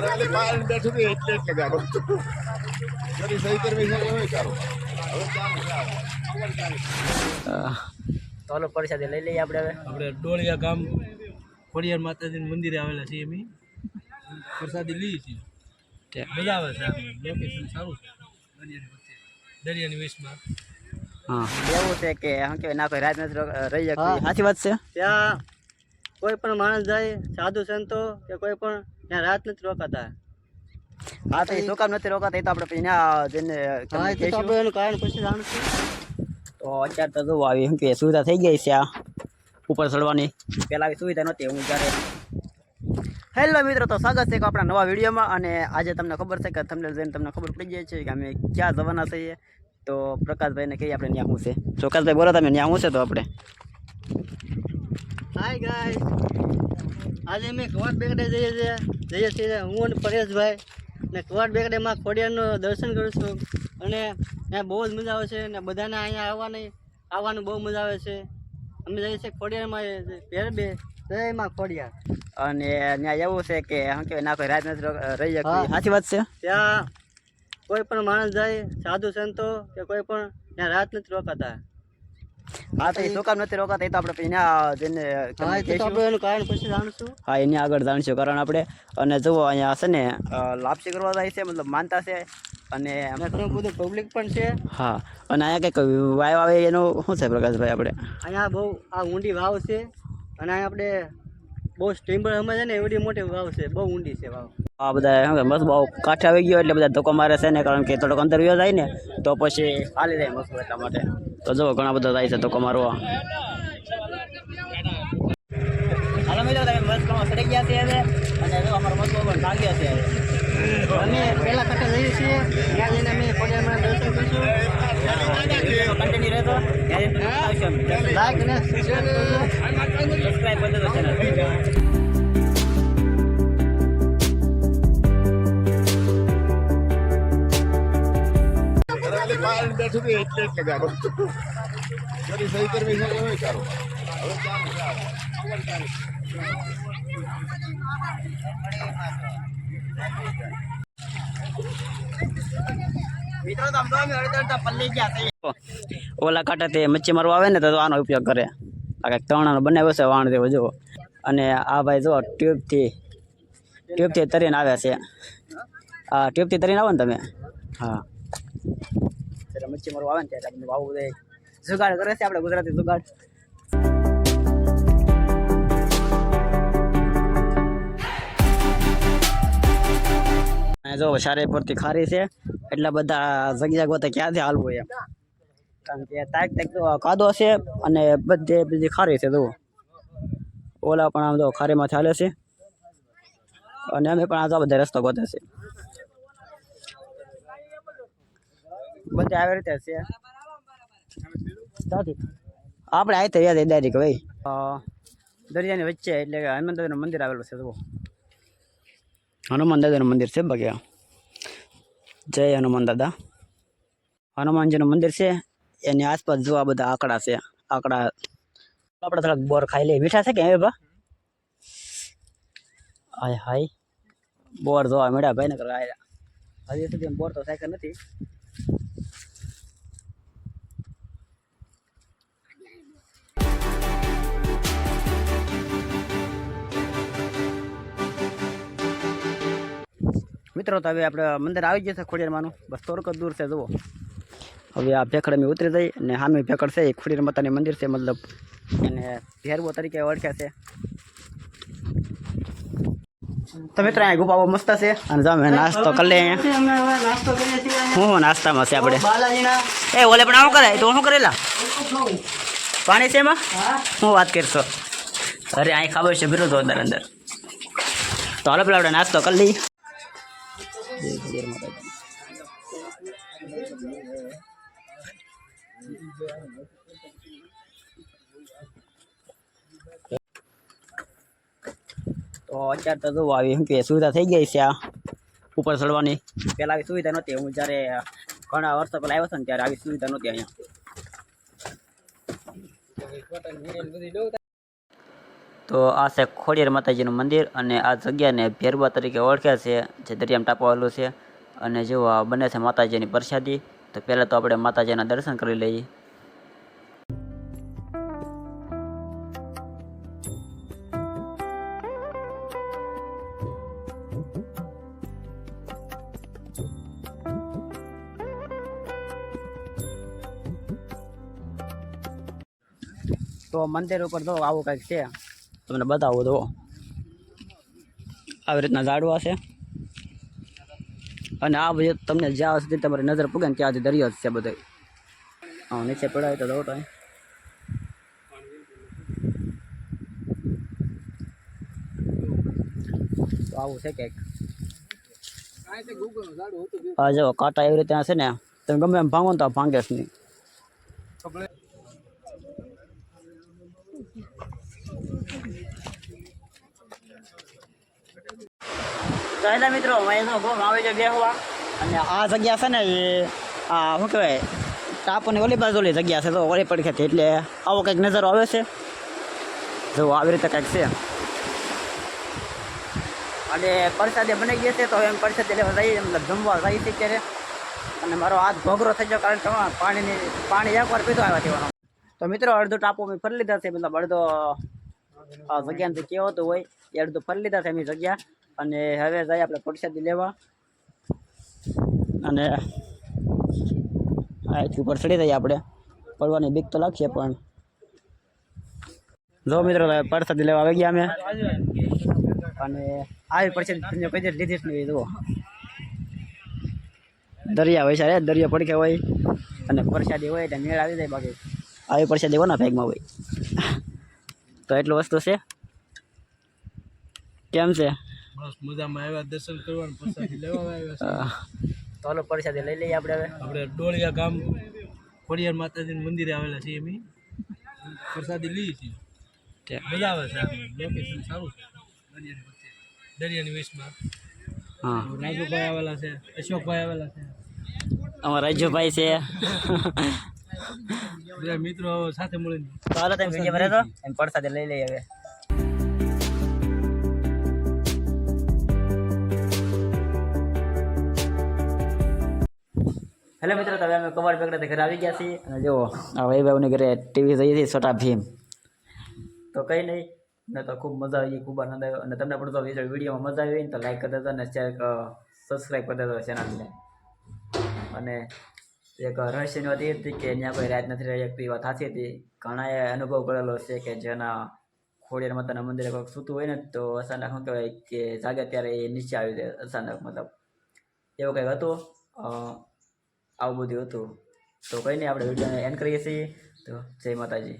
એટલે બહાર બેઠું હતું એટલે જ લગાડો જરી સહી કરવી છે હોય ચાલો હવે ચાલુ તો હાલો પ્રસાદી લઈ લઈએ આપણે હવે. આપણે ડોળિયા ગામ ખોડિયાર માતાજીનું મંદિરે આવેલા છીએ અમે. પ્રસાદી લઈએ છીએ. મજા આવે છે લોકેશન સારું છે. દરિયાની વચ્ચે. વેશમાં. હા. એવું છે કે શું કહેવાય ના કોઈ રાત નથી રહી શકતી. સાચી વાત છે? ત્યાં કોઈ પણ માણસ જાય સાધુ સંતો કે કોઈ પણ ત્યાં રાત નથી રોકાતા. હા તો એ શું કામ નથી રોકાતા? એ તો આપણે ત્યાં જઈને તમને કહીશું. આપણે એનું કારણ પછી જાણશું તો અત્યારે તો જોવો આવી શું કે સુવિધા થઈ ગઈ છે આ ઉપર ચડવાની. પહેલાં આવી સુવિધા નહોતી હું જ્યારે હેલો મિત્રો તો સ્વાગત છે આપણા નવા વિડીયોમાં અને આજે તમને ખબર છે કે તમને જઈને તમને ખબર પડી જાય છે કે અમે ક્યાં જવાના છીએ તો પ્રકાશભાઈને કહીએ આપણે ત્યાં હું છે. પ્રકાશભાઈ બોલો તમે ત્યાં હું છે તો આપણે? હાય ગાય આજે અમે કવાટ બેગડે જઈએ છીએ. જઈએ છીએ હું અને પરેશભાઈ ને કવાડ બેકડેમાં ખોડિયારનું દર્શન કરું છું. અને ત્યાં બહુ જ મજા આવે છે અને બધાને અહીંયા આવવાની આવવાનું બહુ મજા આવે છે. અમે જઈએ છીએ ખોડિયારમાં ભેર બે જય માં ખોડિયાર. અને ત્યાં એવું છે કે શું કહેવાય ના કોઈ રાત નથી રહી શકતી. સાચી વાત છે? ત્યાં કોઈ પણ માણસ જાય સાધુ સંતો કે કોઈ પણ ત્યાં રાત નથી રોકાતા. હા તો એ શું કામ નથી રોકાતા એ તો આપણે પછી ત્યાં જઈને હા તો આપણે એનું કારણ પછી જાણશું. હા એની આગળ જાણશું કારણ આપણે અને જુઓ અહીંયા હશે ને લાપસી કરવા જાય છે મતલબ માનતા છે અને ઘણું બધું પબ્લિક પણ છે. હા અને અહીંયા કંઈક વાવ આવે એનું શું છે પ્રકાશભાઈ આપણે? અહીંયા બહુ આ ઊંડી વાવ છે અને અહીંયા આપણે બહુ સ્ટીમર છે ને એવડી મોટી વાવ છે બહુ ઊંડી છે વાવ. આ બધા કે મસ્ત બહુ કાંઠે આવી ગયો એટલે બધા ધોકો મારે છે ને કારણ કે થોડોક અંદર વ્યો જાય ને તો પછી હાલી જાય મસ્ત એટલા માટે. તો જો ઘણા બધા થાય છે તો મારવા હાલો મિત્રો તમે મસ્ત સડી ગયા છે હવે. અને જો અમારો મસ્ત પણ ભાગ્ય છે. અમે પહેલા કાંઠે જઈએ છીએ. ત્યાં જઈને અમે ખોડિયારમાં દર્શન કરીશું. કન્ટિન્યુ રહેતો. લાઈક અને શેર સબસ્ક્રાઇબ કરી દો ચેનલ બહાર બેઠું હતું એટલે જ લગાડો. જરી સહી કરવી છે હોય ચાલો. હવે ઓલા કાંટા તે મચ્છી મારવા આવે ને તો આનો ઉપયોગ કરે. આ કંઈક તણાનો બનાવ્યો છે વાણ જેવો જુઓ. અને આ ભાઈ જુઓ ટ્યુબથી ટ્યુબથી તરીને આવ્યા છે. આ ટ્યુબથી તરીને આવો ને તમે? હા. ત્યારે મચ્છી મારવા આવે ને ત્યારે આપણે વાવું દે. જુગાડ કરે છે આપણે ગુજરાતી જુગાડ. જો સારી પૂરતી ખારી છે. એટલા બધા જગ્યા ગોતે ક્યાંથી હાલવું એમ? કારણ કે તાક તાક તો કાદો છે અને બધે બધી ખારી છે, જુઓ. ઓલા પણ આમ તો ખારીમાં ચાલે છે. અને અમે પણ આ બધા રસ્તો ગોતે છે. બધે આવી રીતે છે. આપણે આવી તૈયાર થઈ ડાયરેક ભાઈ દરિયાની વચ્ચે એટલે કે હનુમાન દાદાનું મંદિર આવેલું છે જુઓ. હનુમાન દાદાનું મંદિર છે બગ્યા જય હનુમાન દાદા. હનુમાનજીનું મંદિર છે, એની આસપાસ જોવા બધા આંકડા છે. આંકડા આપણે થોડાક બોર ખાઈ લઈએ. મીઠા છે કે હવે બા હાય હાય. બોર જોવા મળ્યા ભાઈ ને હજી સુધી બોર તો સાયકલ નથી. મિત્રો તો હવે આપણે મંદિર આવી જશે ખોડિયારમાંનું. બસ થોડુંક દૂર છે જુઓ. હવે આ ભેખડ અમે ઉતરી જઈ અને સામે ભેખડ છે એ ખોડિયાર માતાની મંદિર છે મતલબ એને ભેરવો તરીકે ઓળખે છે. તો મિત્રો અહીંયા ગુફા બહુ મસ્ત છે અને તમે નાસ્તો કરી લે શું નાસ્તામાં છે આપણે? એ ઓલે પણ આવું કરે તો શું કરેલા? પાણી છે એમાં? હું. વાત કરશો? અરે અહીં ખાબર છે બિરો તો અંદર અંદર. તો હાલો પેલા આપણે નાસ્તો કરી લઈએ. જય ખોડિયાર માતાજી. તો અત્યારે તો જોવો આવી શું કે સુવિધા થઈ ગઈ છે આ ઉપર ચડવાની પહેલાં આવી સુવિધા નહોતી, હું જ્યારે ઘણા વર્ષો પહેલાં આવ્યો હતો ને ત્યારે આવી સુવિધા નહોતી અહીંયા તો આ છે ખોડિયાર માતાજીનું મંદિર અને આ જગ્યાને ભેરવા તરીકે ઓળખે છે, જે દરિયામાં આવેલું છે. અને જો આ બને છે માતાજીની પ્રસાદી, તો પહેલાં તો આપણે માતાજીના દર્શન કરી લઈએ. તો મંદિર ઉપર તો આવું કંઈક છે. તમને બતાવું તો આવી રીતના ઝાડવા છે. અને આ બધું તમને જ્યાં સુધી તમારી નજર પૂગે ને ત્યાંથી દરિયો જ છે બધો. હા નીચે પડાય તો દો તો તો આવું છે કંઈક હા જો કાંટા એવી રીતે છે ને, તમે ગમે એમ ભાંગો ને તો આ ભાંગે જ નહીં. તો મિત્રો મહેશનો આ જગ્યા છે ને એ શું કહેવાય, ટાપુની ઓલી બાજુ ઓલી જગ્યા છે, તો ઓલી પડખે એટલે આવો કંઈક નજારો આવે છે. જો આવી રીતે કંઈક છે. અને પરસાદે બની ગયા છે, તો એમ પરસાદે લેવા જઈએ, મતલબ જમવા જઈએ છીએ ત્યારે અને મારો હાથ ઘોઘરો થઈ ગયો, કારણ કે પાણીની, પાણી એકવાર પીધો આવ્યા તેવાનો તો મિત્રો, અડધો ટાપુ મેં ફરી લીધા છે, મતલબ અડધો આ જગ્યાથી કેવો તો હોય ત્યારે તો ફરી લીધા છે એમની જગ્યા. અને હવે જાય આપણે પ્રસાદી લેવા. અને આથી ઉપર ચડી જઈએ આપણે. પડવાની બીક તો લાગશે પણ. જો મિત્રો પરસાદી લેવા આવી ગયા અમે. અને આવી પ્રસાદી કઈ દીધી લીધી જુઓ. દરિયા હોય છે દરિયા પડકે હોય. અને પ્રસાદી હોય એટલે મેળ આવી જાય બાકી. આવી પ્રસાદી કોના ભેગમાં હોય? તો એટલું વસ્તુ છે? કેમ છે? બસ મજામાં આવ્યા દર્શન કરવાનું પ્રસાદી લેવા આવ્યા તો હાલો પ્રસાદી લઈ લઈએ આપણે હવે. આપણે ડોળિયા ગામ ખોડિયાર માતાજીના મંદિરે આવેલા છીએ અમે. પ્રસાદી લઈએ છીએ. મજા આવે છે લોકેશન સારું છે. દરિયાની વેશમાં હા. રાજુભાઈ આવેલા છે અશોકભાઈ આવેલા છે. અમારા રાજુભાઈ છે. મિત્રો સાથે મળીને તો હાલો તમે વીડિયો ભરે તો એમ પ્રસાદી લઈ લઈએ હવે. હેલો મિત્રો તો હવે અમે કવાડ પકડે ઘરે આવી ગયા છીએ. અને જુઓ આ વૈભવની ઘરે ટીવી જઈએ છીએ છોટા ભીમ. તો કંઈ નહીં મને તો ખૂબ મજા આવી ખૂબ આનંદ આવ્યો. અને તમને પણ તો વિડીયોમાં મજા આવી હોય ને તો લાઈક કરી દેજો અને શેર સબસ્ક્રાઈબ કરી દેજો ચેનલને અને એક રહસ્યની વાત એ હતી કે ત્યાં કોઈ રાત નથી રહી શકતી વાત સાચી હતી ઘણાએ અનુભવ કરેલો છે કે જેના ખોડિયાર માતાના મંદિરે કોઈક સૂતું હોય ને તો અચાનક શું કહેવાય કે જાગે ત્યારે એ નીચે આવી જાય, અચાનક મતલબ. એવું કંઈક હતું? આવું બધું હતું. તો કંઈ નહીં, આપણે વિડીયોને એન્ડ કરીએ છીએ. તો જય માતાજી.